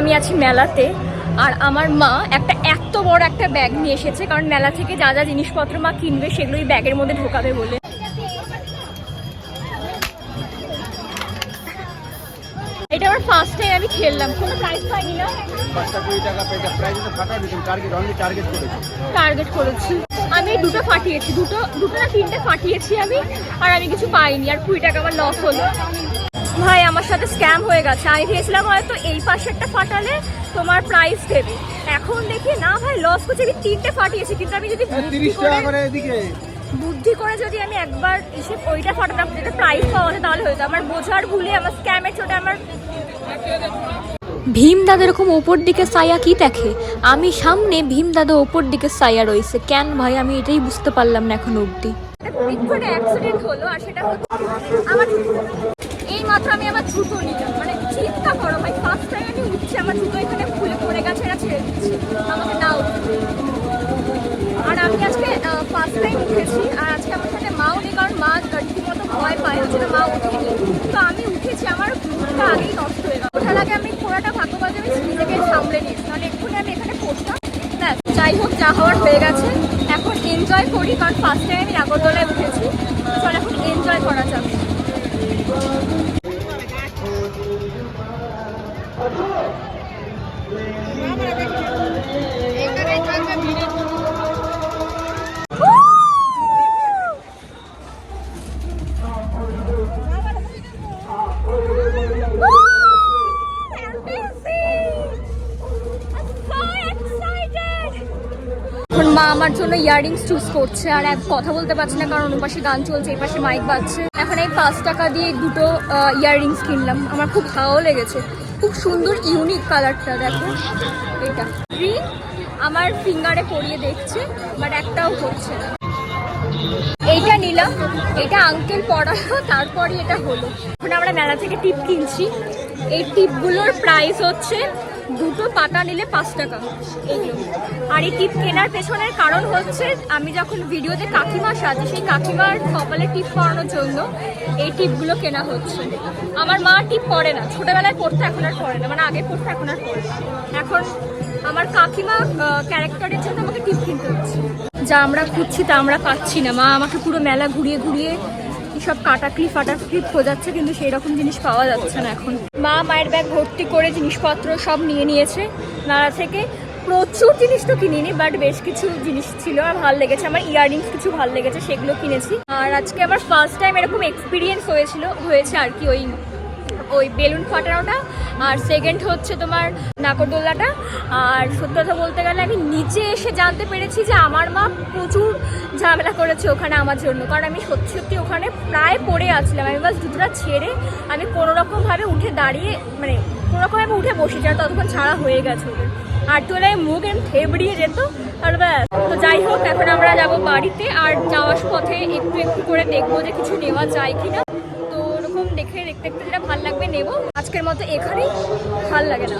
আমি আছি মেলাতে আর আমার মা একটা এত বড় একটা ব্যাগ নিয়ে এসেছে কারণ মেলা থেকে যা যা জিনিসপত্র মা কিনবে সেগুলো এই ব্যাগের মধ্যে ঢোকাবে বলে। এটা আমার ফার্স্ট টাইম আমি খেললাম। কোনো প্রাইস পাইনি না? টার্গেট করেছে। আমি দুটো ফাটিয়েছি দুটো দুটো না তিনটে ফাটিয়েছি আমি আর আমি কিছু পাইনি আর কুড়ি টাকা আমার লস হলো। আমার সাথে স্ক্যাম হয়ে গেছে। আমি ভেবেছিলাম হয়তো এই পাশেরটা ফাটালে তোমার প্রাইস দেবে। এখন দেখি না ভাই লস করছে আমি তিনটে ফাটিয়েছি কিন্তু আমি যদি বুদ্ধি করে এদিকে। বুদ্ধি করে যদি আমি একবার এসে ওইটা ফাটাতাম যেটা প্রাইস পাওয়া যায় তাহলে হয়তো আমার বোঝার ভুলে আমার স্ক্যামের চোটে আমার ভীম দাদা এরকম ওপর দিকে সায়া কি দেখে? আমি সামনে ভীম দাদা ওপর দিকে সায়া রয়েছে। কেন ভাই? আমি এটাই বুঝতে পারলাম না এখন অবধি। অ্যাক্সিডেন্ট হলো আর সেটা হচ্ছে আমার এই মাত্র আমি আমার জুতো নিলাম। মানে চিন্তা করো ভাই ফার্স্ট টাইম আমি উঠছি, আমার জুতো এখানে খুলে পড়ে গেছে এটা ছেড়ে দিচ্ছি। আমাকে না উঠতে আর আমি আজকে ফার্স্ট টাইম উঠেছি, আর আজকে আমার সাথে মাও নেই, কারণ মা রীতিমতো ভয় পায় ওই জন্য মা উঠেনি। তো আমি উঠেছি, আমার মুখটা আগেই নষ্ট হয়ে গেল। ওঠার আগে আমি পুরোটা ভাগ্যবাজ আমি নিজেকে সামলে নিয়েছি। তাহলে এক্ষুনি আমি এখানে পড়তাম। ব্যাস, যাই হোক, যা হওয়ার হয়ে গেছে। এখন এনজয় করি, কারণ ফার্স্ট টাইম আমি নাগরদোলায় উঠেছি। চল, এখন এনজয় করা যাবে মা আমার জন্য ইয়াররিংস চুজ করছে আর এক কথা বলতে পারছি না, কারণ ওপাশে গান চলছে, এই পাশে মাইক বাজছে। এখন এই পাঁচ টাকা দিয়ে দুটো ইয়াররিংস কিনলাম। আমার খুব ভালো লেগেছে। খুব সুন্দর ইউনিক কালারটা দেখো। এটা আমার ফিঙ্গারে পরিয়ে দেখছে বাট একটাও হচ্ছে না। এইটা নিলাম। এটা আঙ্কেল পড়ালো, তারপরই এটা হলো। এখন আমরা মেলা থেকে টিপ কিনছি। এই টিপগুলোর প্রাইস হচ্ছে দুটো পাতা নিলে পাঁচ টাকা। আর এই টিপ কেনার পেছনের কারণ হচ্ছে, আমি যখন ভিডিওতে কাকিমা সাজি, সেই কাকিমার কপালে টিপ পরানোর জন্য এই টিপগুলো কেনা হচ্ছে। আমার মা টিপ পরে না, ছোটবেলায় পড়তে, এখন আর পড়ে না মানে আগে পড়তে, এখন আর না। এখন আমার কাকিমা ক্যারেক্টারের জন্য আমাকে টিপ কিনতে হচ্ছে। যা আমরা খুঁজছি তা আমরা পাচ্ছি না। মা আমাকে পুরো মেলা ঘুরিয়ে ঘুরিয়ে সব কাটা ক্লিপ ফাটা ক্লিপ খোঁজাচ্ছে, কিন্তু সেই রকম জিনিস পাওয়া যাচ্ছে না এখন। মা মায়ের ব্যাগ ভর্তি করে জিনিসপত্র সব নিয়ে নিয়েছে নাড়া থেকে। প্রচুর জিনিস তো কিনিনি বাট বেশ কিছু জিনিস ছিল আর ভালো লেগেছে। আমার ইয়াররিংস কিছু ভালো লেগেছে, সেগুলো কিনেছি। আর আজকে আমার ফার্স্ট টাইম এরকম এক্সপিরিয়েন্স হয়েছিল, হয়েছে আর কি ওই ওই বেলুন ফাটানোটা, আর সেকেন্ড হচ্ছে তোমার নাকরদোল্লাটা। আর সত্যি কথা বলতে গেলে আমি নিচে এসে জানতে পেরেছি যে আমার মা প্রচুর ঝামেলা করেছে ওখানে আমার জন্য। কারণ আমি সত্যি সত্যি ওখানে প্রায় পড়ে আসছিলাম আমি বাস জুতোটা ছেড়ে আমি কোনো রকমভাবে উঠে দাঁড়িয়ে মানে কোনো রকম আমি উঠে বসেছি, আর ততক্ষণ ছাড়া হয়ে গেছে ওদের। আর তোলে মুখ এম থেবড়িয়ে যেত, আর ব্যাস। তো যাই হোক, এখন আমরা যাব বাড়িতে, আর যাওয়ার পথে একটু একটু করে দেখব যে কিছু নেওয়া যায় তো ওরকম দেখে দেখতে যেটা ভালো লাগবে নেব। আজকের মতো এখানেই। ভালো লাগে না।